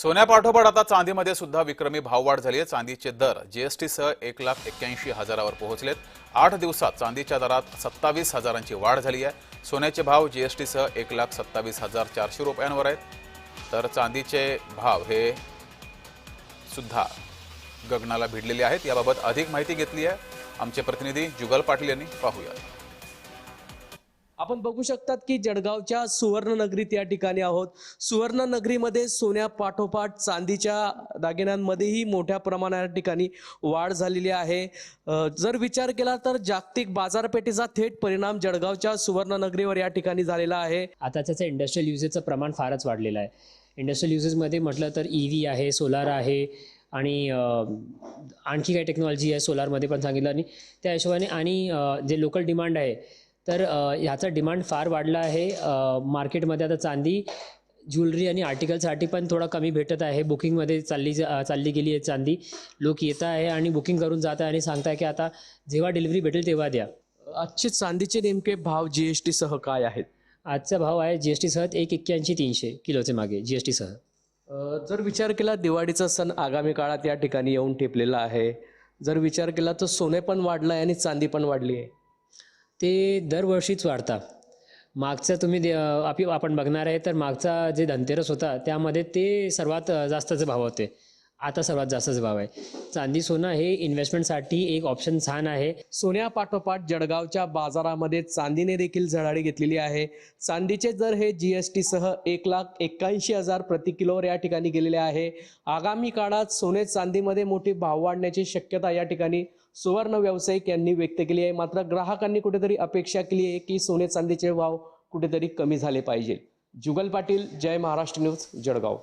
सोन्यापाठोपाठ आता चांदीमध्ये सुद्धा विक्रमी भाववाढ झाली आहे चांदीचे दर जीएसटीसह एक लाख एक्क्याऐंशी हजारावर पोहोचलेत. आठ दिवसात चांदीच्या दरात सत्तावीस हजारांची वाढ झाली आहे सोन्याचे भाव जीएसटीसह एक लाख सत्तावीस हजार चारशे रुपयांवर आहेत. तर चांदीचे भाव हे सुद्धा गगनाला भिडलेले आहेत. याबाबत अधिक माहिती घेतली आहे आमचे प्रतिनिधी जुगल पाटील यांनी. पाहूया आपण बघू शकतात की जळगावच्या सुवर्णनगरीत या ठिकाणी आहोत. सुवर्णनगरीमध्ये सोन्या पाठोपाठ चांदीच्या दागिन्यांमध्येही मोठ्या प्रमाणात या ठिकाणी वाढ झालेली आहे. जर विचार केला तर जागतिक बाजारपेठेचा थेट परिणाम जळगावच्या सुवर्णनगरीवर या ठिकाणी झालेला आहे. आता त्याचं इंडस्ट्रियल युजेसचं प्रमाण फारच वाढलेलं आहे. इंडस्ट्रियल युजेसमध्ये म्हटलं तर ई व्ही आहे सोलार आहे आणि आणखी काही टेक्नॉलॉजी आहे सोलारमध्ये पण सांगितलं आणि त्या हिशोबाने आणि जे लोकल डिमांड आहे तर ह्याचा डिमांड फार वाढला आहे. मार्केटमध्ये आता चांदी ज्वेलरी आणि आर्टिकलसाठी पण थोडा कमी भेटत आहे. बुकिंगमध्ये चालली जा- चालली गेली आहे चांदी. लोक येत आहे आणि बुकिंग करून जात आहे आणि सांगताय की आता जेव्हा डिलिव्हरी भेटेल तेव्हा द्या. आजचे चांदीचे नेमके भाव जीएसटी सह काय आहेत? आजचा भाव आहे जी एस टी सह एक एक्क्याऐंशी तीनशे किलोचे मागे जी एस टी सह. अ, जर विचार केला दिवाळीचा सण आगामी काळात या ठिकाणी येऊन ठेपलेला आहे. जर विचार केला तर सोने पण वाढलं आहे आणि चांदी पण वाढली आहे. ते दरवर्षीच वाढतात मागचं तुम्ही दे- आपी आपण बघणार आहे तर मागचा जे धनतेरस होता त्यामध्ये ते सर्वात अं, जास्तचे भाव होते. आता सर्वात जास्तच भाव आहे. चांदी सोनं हे इन्व्हेस्टमेंटसाठी एक ऑप्शन छान आहे. सोन्यापाठोपाठ जळगावच्या बाजारामध्ये चांदीने देखील झळाळी घेतलेली आहे. चांदीचे दर हे जीएसटी सह एक लाख एक्क्याऐंशी हजार प्रति किलोवर या ठिकाणी गेलेले आहे. आगामी काळात सोने चांदीमध्ये मोठी भाव वाढण्याची शक्यता या ठिकाणी सुवर्ण व्यावसायिक यांनी व्यक्त केली आहे. मात्र ग्राहकांनी कुठेतरी अपेक्षा केली आहे की सोने चांदीचे भाव कुठेतरी कमी झाले पाहिजे. जुगल पाटील जय महाराष्ट्र न्यूज जळगाव.